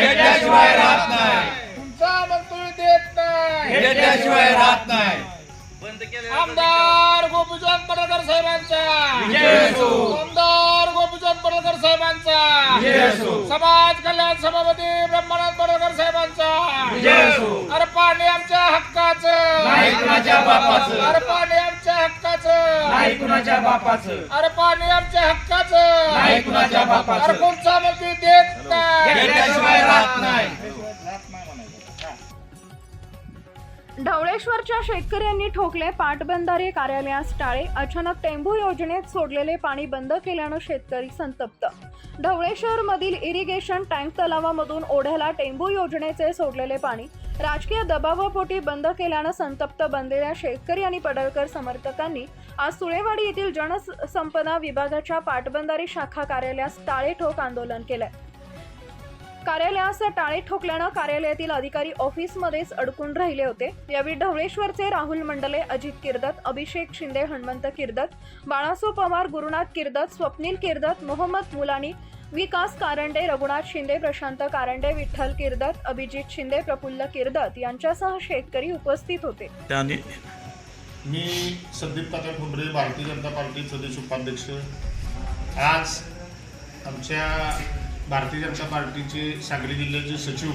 घेतल्याशिवाय राहत नाही. तुमचा मंत्री देत नाही. घेतल्याशिवाय राहत नाही. आमदार गोपीचंद पडळकर साहेबांचा. आमदार गोपीचंद पडळकर साहेबांचा. समाज कल्याण सभापती ब्रह्मानंद पडळकर साहेबांचा. अरे पाणी आमच्या हक्काचं. नाही कुणाच्या बापाचं. अरे पाणी आमच्या हक्काचं. नाही कुणाच्या बापाचं. अरे पाणी आमच्या हक्काचं. नाही कुणाच्या बापाचं. अरे कोणचा ढवळेश्वरच्या शेतकऱ्यांनी ठोकले पाटबंधारे कार्यालयास टाळे. अचानक टेंभू योजनेत सोडलेले पाणी बंद केल्यानं शेतकरी संतप्त. ढवळेश्वरमधील इरिगेशन टँक तलावामधून ओढ्याला टेंभू योजनेचे सोडलेले पाणी. राजकीय दबावापोटी बंद केल्यानं संतप्त बनलेल्या शेतकरी आणि पडळकर समर्थकांनी आज सुळेवाडी येथील जलसंपदा विभागाच्या पाटबंधारे शाखा कार्यालयास टाळे ठोक आंदोलन केलंय कार्यालयास टाळे ठोकल्यानं कार्यालयातील अधिकारी ऑफिसमध्येच अडकून राहिले होते. यावेळी ढवळेश्वरचे राहुल मंडले अजित किर्दत अभिषेक शिंदे हनुमंत किर्दत बाळासो पवार गुरुनाथ किर्दत स्वप्नील किर्दत मोहम्मद मुलानी विकास कारंडे रघुनाथ शिंदे प्रशांत कारंडे विठ्ठल किर्दत अभिजित शिंदे प्रफुल्ल किर्दत यांच्यासह शेतकरी उपस्थित होते. त्याने मी संदीप तात्या ठोंबरे भारतीय जनता पार्टी प्रदेश उपाध्यक्ष. आज आमच्या भारतीय जनता पार्टीचे सांगली जिल्ह्याचे सचिव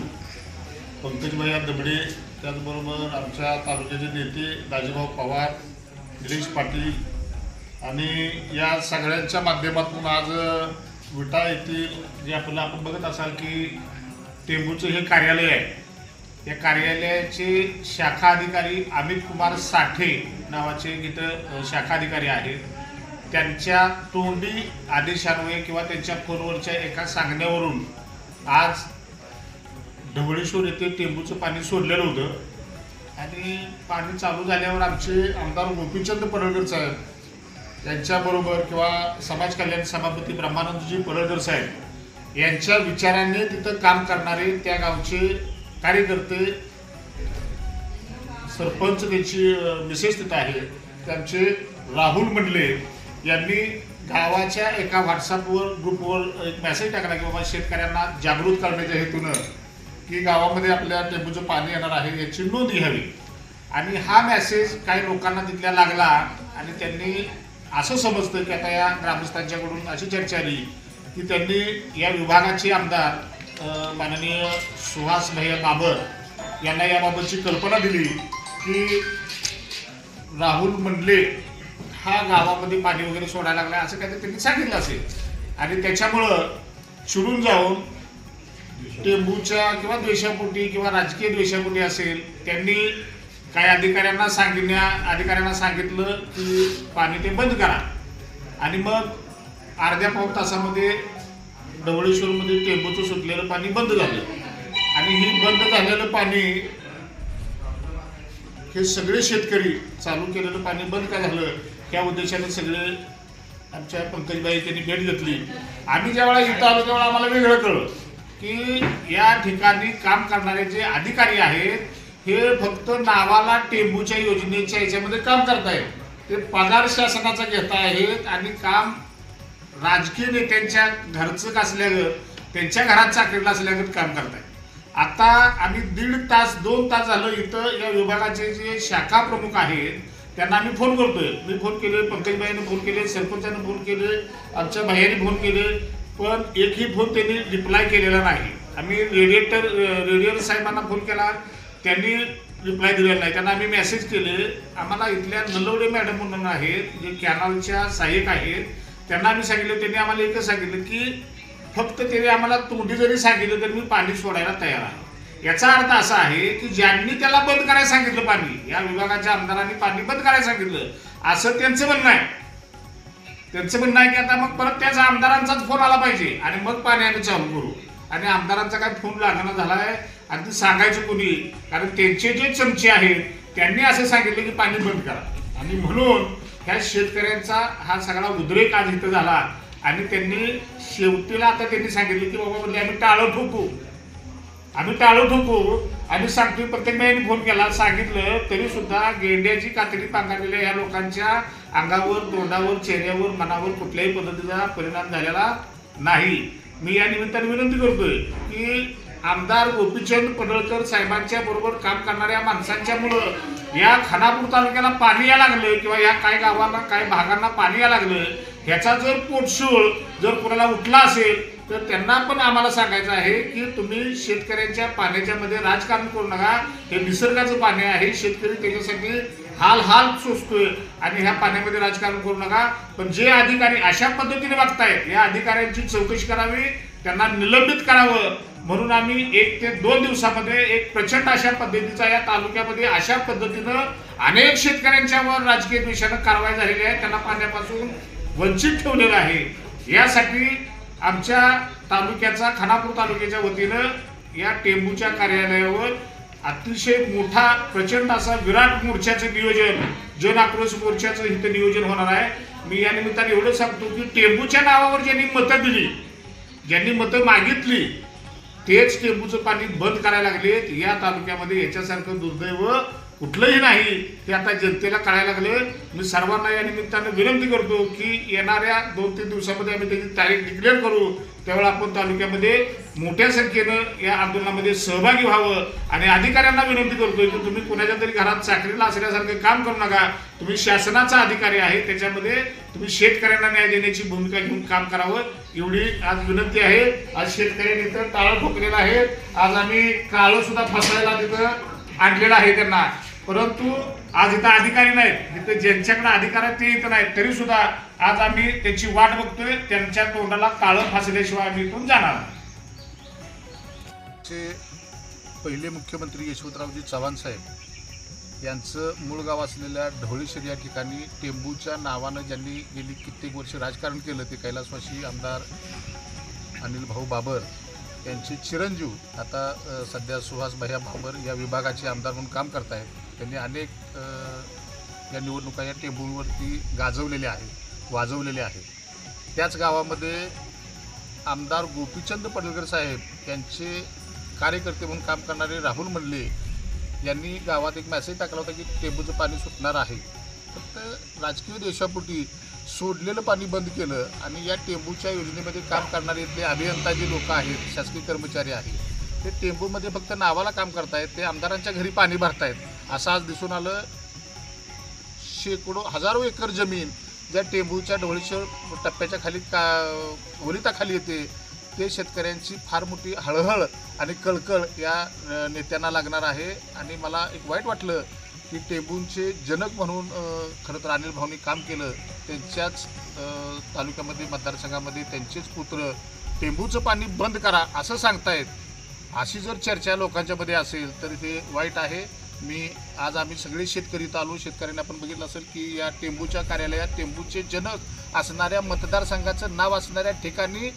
पंकजभैया दबडे त्याचबरोबर आमच्या तालुक्याचे नेते दाजीभाऊ पवार गिरीश पाटील आणि या सगळ्यांच्या माध्यमातून आज विटा येथील जे आपलं आपण बघत असाल की टेंबूचं हे कार्यालय आहे. या कार्यालयाचे शाखा अधिकारी अमित कुमार साठे नावाचे इथं शाखा अधिकारी आहेत. त्यांच्या तोंडी आदेशान्वये किंवा त्यांच्या फोनवरच्या एका सांगण्यावरून आज ढवळेश्वर येथे टेंबूचं पाणी सोडलेलं होतं. आणि पाणी चालू झाल्यावर आमचे आमदार गोपीचंद पडळकर साहेब यांच्याबरोबर किंवा समाज कल्याण सभापती ब्रह्मानंदजी पडळकर साहेब यांच्या विचाराने तिथं काम करणारे त्या गावचे कार्यकर्ते सरपंच त्यांची मिसेस तिथं आहे. त्यांचे राहुल मंडले यांनी गावाच्या एका व्हॉट्सअपवर ग्रुपवर एक मेसेज टाकला की बाबा शेतकऱ्यांना जागृत करण्याच्या हेतूनं की गावामध्ये आपल्या टेंबूचं पाणी येणार आहे याची नोंद घ्यावी. आणि हा मेसेज काही लोकांना तिथल्या लागला आणि त्यांनी असं समजतं की आता या ग्रामस्थांच्याकडून अशी चर्चा आली की त्यांनी या विभागाचे आमदार माननीय सुहास भैया बाबर यांना याबाबतची कल्पना दिली की राहुल मंडले हा गावामध्ये पाणी वगैरे सोडायला लागला असं काहीतरी त्यांनी सांगितलं असेल. आणि त्याच्यामुळं चिडून जाऊन टेंबूच्या किंवा द्वेषापोटी किंवा राजकीय द्वेषापोटी असेल त्यांनी काही अधिकाऱ्यांना सांगण्या अधिकाऱ्यांना सांगितलं की पाणी ते बंद करा. आणि मग अर्ध्या पाऊण तासामध्ये ढवळेश्वरमध्ये टेंबूचं सुटलेलं पाणी बंद झालं. आणि ही बंद झालेलं पाणी हे सगळे शेतकरी चालू केलेलं पाणी बंद का झालं? त्या उद्देशाने सगळे आमच्या पंकजबाई त्यांनी भेट घेतली. आम्ही ज्यावेळा इथं आलो त्यावेळा आम्हाला वेगळं कळलं की या ठिकाणी काम करणारे जे अधिकारी आहेत हे फक्त नावाला टेंबूच्या योजनेच्या याच्यामध्ये काम करतायत. ते पगार शासनाचा घेत आहेत आणि काम राजकीय नेत्यांच्या घरचं असल्यागत त्यांच्या घरात चाकरीला असल्यागत काम करतायत. आता आम्ही दीड तास दोन तास झालं इथं या विभागाचे जे शाखा प्रमुख आहेत त्यांना आम्ही फोन करतोय. मी फोन केले पंकजबाईने फोन केले सरपंचाने फोन केले आमच्या भाईने फोन केले पण एकही फोन त्यांनी रिप्लाय केलेला नाही. आम्ही रेडिएटर रेडिएटर साहेबांना फोन केला त्यांनी रिप्लाय दिलेला नाही. त्यांना आम्ही मेसेज केले. आम्हाला इथल्या नलवडे मॅडम म्हणून आहेत जे कॅनलच्या सहाय्यक आहेत त्यांना आम्ही सांगितलं त्यांनी आम्हाला एकच सांगितलं की फक्त त्यांनी आम्हाला तोंडी जरी सांगितलं तरी मी पाणी सोडायला तयार आहे. याचा अर्थ असा आहे की ज्यांनी त्याला बंद करायला सांगितलं पाणी या विभागाच्या आमदारांनी पाणी बंद करायला सांगितलं असं त्यांचं म्हणणं आहे. त्यांचं म्हणणं आहे की आता मग परत त्याचा आमदारांचाच फोन आला पाहिजे आणि मग पाणी आम्ही चालू करू. आणि आमदारांचा काय फोन लागणं झाला आहे आणि ते सांगायचं कोणी कारण त्यांचे जे चमचे आहेत त्यांनी असं सांगितलं की पाणी बंद करा. आणि म्हणून ह्या शेतकऱ्यांचा हा सगळा उद्रेक आज इथं झाला. आणि त्यांनी शेवटीला आता त्यांनी सांगितलं की बाबा म्हणजे आम्ही टाळं ठोकू. आम्ही टाळत होतो आम्ही सांगतोय प्रत्येक महिन्याने फोन केला सांगितलं तरी सुद्धा गेंड्याची कातडी पांघरलेल्या या लोकांच्या अंगावर तोंडावर चेहऱ्यावर मनावर कुठल्याही पद्धतीचा परिणाम झालेला नाही. मी या निमित्ताने विनंती करतोय की आमदार गोपीचंद पडळकर साहेबांच्या बरोबर काम करणाऱ्या माणसांच्या मुलं या खानापूर तालुक्याला पाणी या लागलं किंवा या काय गावांना काय भागांना पाणी या लागलं ह्याचा जर पोटसूळ जर कोणाला उठला असेल तर त्यांना पण आम्हाला सांगायचं आहे की तुम्ही शेतकऱ्यांच्या पाण्याच्या मध्ये राजकारण करू नका. हे निसर्गाचं पाणी आहे. शेतकरी त्याच्यासाठी हाल हाल सोसतोय आणि ह्या पाण्यामध्ये राजकारण करू नका. पण जे अधिकारी अशा पद्धतीने वागतायत या अधिकाऱ्यांची चौकशी करावी त्यांना निलंबित करावं. म्हणून आम्ही एक ते दोन दिवसामध्ये एक प्रचंड अशा पद्धतीचा या तालुक्यामध्ये अशा पद्धतीनं अनेक शेतकऱ्यांच्यावर राजकीय द्वेषानं कारवाई झालेली आहे. त्यांना पाण्यापासून वंचित ठेवलेलं आहे. यासाठी आमच्या तालुक्याचा खानापूर तालुक्याच्या वतीनं या टेंबूच्या कार्यालयावर अतिशय मोठा प्रचंड असा विराट मोर्चाचं नियोजन जन आक्रोश मोर्चाचं इथं नियोजन होणार आहे. मी या निमित्ताने एवढं सांगतो की टेंबूच्या नावावर ज्यांनी मतं दिली ज्यांनी मतं मागितली तेच टेंबूचं पाणी बंद करायला लागलेत. या तालुक्यामध्ये याच्यासारखं दुर्दैव कुठलंही नाही ते आता जनतेला कळायला लागले. मी सर्वांना या निमित्तानं विनंती करतो की येणाऱ्या दोन तीन दिवसामध्ये आम्ही त्याची तारीख डिक्लेअर करू. त्यावेळेला आपण तालुक्यामध्ये मोठ्या संख्येनं या आंदोलनामध्ये सहभागी व्हावं. आणि अधिकाऱ्यांना विनंती करतोय की तुम्ही कोणाच्या तरी घरात चाकरीला असल्यासारखं काम करू नका. तुम्ही शासनाचा अधिकारी आहे त्याच्यामध्ये तुम्ही शेतकऱ्यांना न्याय देण्याची भूमिका घेऊन काम करावं. एवढी आज विनंती आहे. आज शेतकऱ्यांनी इथं टाळं ठोकलेलं आहे. आज आम्ही काळं सुद्धा फसायला तिथं आणलेलं आहे त्यांना. परंतु आज इथं अधिकारी नाहीत. इथं ज्यांच्याकडे अधिकार आहेत ते इथं नाहीत. तरी सुद्धा आज आम्ही त्याची वाट बघतोय. त्यांच्या तोंडाला काळं फासल्याशिवाय आम्ही इथून जाणार चे पहिले मुख्यमंत्री यशवंतरावजी चव्हाण साहेब यांचं मूळ गाव असलेल्या ढवळेश्वर या ठिकाणी टेंबूच्या नावानं ज्यांनी गेली कित्येक वर्ष राजकारण केलं ते कैलासवासी आमदार अनिल भाऊ बाबर यांचे चिरंजीव आता सध्या सुहास भैया बाबर या विभागाचे आमदार म्हणून काम करत आहेत त्यांनी अनेक या निवडणुका या टेंबूवरती गाजवलेल्या आहेत वाजवलेल्या आहेत त्याच गावामध्ये आमदार गोपीचंद पडलकर साहेब यांचे कार्यकर्ते म्हणून काम करणारे राहुल मंडले यांनी गावात एक मेसेज टाकला होता की टेंबूचं पाणी सुटणार आहे. फक्त राजकीय देशापोटी सोडलेलं पाणी बंद केलं आणि या टेंबूच्या योजनेमध्ये काम करणारे इथले अभियंता जे लोक आहेत शासकीय कर्मचारी आहेत ते टेंबूमध्ये फक्त नावाला काम करतायत ते आमदारांच्या घरी पाणी भरतायत. असं आज दिसून आलं शेकडो हजारो एकर जमीन ज्या टेंबूच्या ढवळीश्वर टप्प्याच्या खाली का ओलिताखाली येते ते शेतकऱ्यांची फार मोठी हळहळ आणि कळकळ या नेत्यांना लागणार आहे. आणि मला एक वाईट वाटलं की टेंबूंचे जनक म्हणून खरं तर अनिल भाऊनी काम केलं. त्यांच्याच तालुक्यामध्ये मतदारसंघामध्ये त्यांचेच पुत्र टेंबूचं पाणी बंद करा असं सांगतायत. अशी जर चर्चा लोकांच्यामध्ये असेल तर ते वाईट आहे. मी आज आम्ही सगळे शेतकरी आलो. शेतकऱ्यांनी आपण बघितलं असेल की या टेंबूच्या कार्यालयात टेंबूचे जनक असणाऱ्या मतदारसंघाचं नाव असणाऱ्या ठिकाणी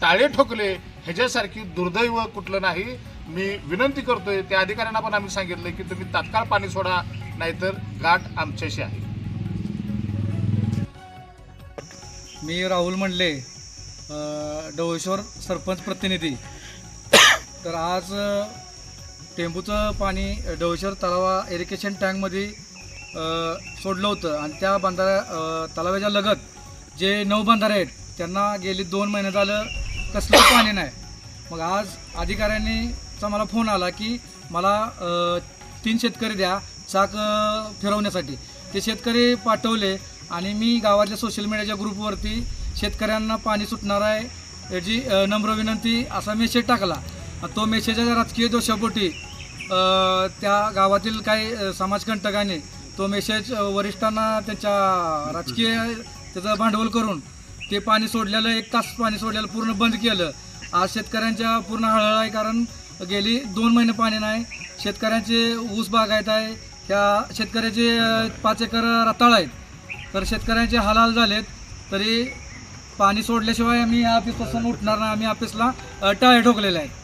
टाळे ठोकले. ह्याच्यासारखी दुर्दैव कुठलं नाही. मी विनंती करतोय त्या अधिकाऱ्यांना पण आम्ही सांगितलं की तुम्ही तात्काळ पाणी सोडा नाहीतर गाठ आमच्याशी आहे. मी राहुल म्हणले डोळेश्वर सरपंच प्रतिनिधी. तर आज टेंबूचं पाणी डवशर तलावा इरिगेशन टँकमध्ये सोडलं होतं. आणि त्या बंधाऱ्या तलाव्याच्या तलावाच्या लगत जे नऊ बंधारे आहेत त्यांना गेली दोन महिने झालं कसलं पाणी नाही. मग आज अधिकाऱ्यांनीचा मला फोन आला की मला तीन शेतकरी द्या चाक फिरवण्यासाठी. ते शेतकरी पाठवले आणि मी गावातल्या सोशल मीडियाच्या ग्रुपवरती शेतकऱ्यांना पाणी सुटणार आहे याची नम्र विनंती असा मेसेज टाकला. तो मेसेजच्या राजकीय दोषापोटी त्या गावातील काही समाजकंटकाने तो मेसेज वरिष्ठांना त्याच्या राजकीय त्याचं भांडवल करून ते पाणी सोडलेलं एक तास पाणी सोडलेलं पूर्ण बंद केलं. आज शेतकऱ्यांच्या पूर्ण हळहळ आहे कारण गेली दोन महिने पाणी नाही. शेतकऱ्यांचे ऊस बागायत आहे. त्या शेतकऱ्याचे पाच एकर रताळ आहेत. तर शेतकऱ्यांचे हालहाल झालेत. तरी पाणी सोडल्याशिवाय आम्ही या ऑफिसपासून उठणार नाही. आम्ही ऑफिसला टाळे ठोकलेले आहे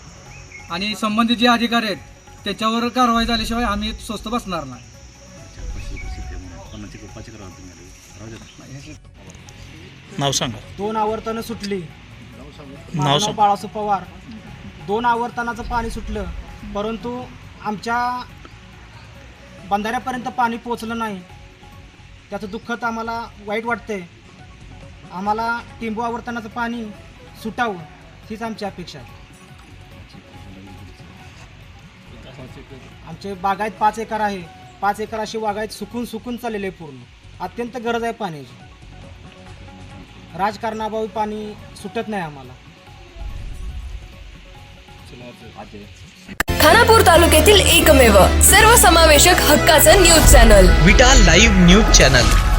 आणि संबंधित जे अधिकारी आहेत त्याच्यावर कारवाई झाल्याशिवाय आम्ही स्वस्त बसणार नाही. नाव सांगा. दोन आवर्तनं सुटली. नाव सांग. बाळासाहेब पवार. दोन आवर्तनाचं पाणी सुटलं परंतु आमच्या बंधाऱ्यापर्यंत पाणी पोचलं नाही. त्याचं दुःख तर आम्हाला वाईट वाटतंय. आम्हाला टिंबू आवर्तनाचं पाणी सुटावं हीच आमची अपेक्षा आहे. आमचे बागायत पाच एकर आहे. पाच एकर अशी बागायत सुकून सुकून चाललेली आहे पूर्ण. अत्यंत गरज आहे पाण्याची. राजकारणाभावी पाणी सुटत नाही आम्हाला. खानापूर तालुक्यातील एकमेव सर्वसमावेशक हक्काचं news channel. Vita live news channel.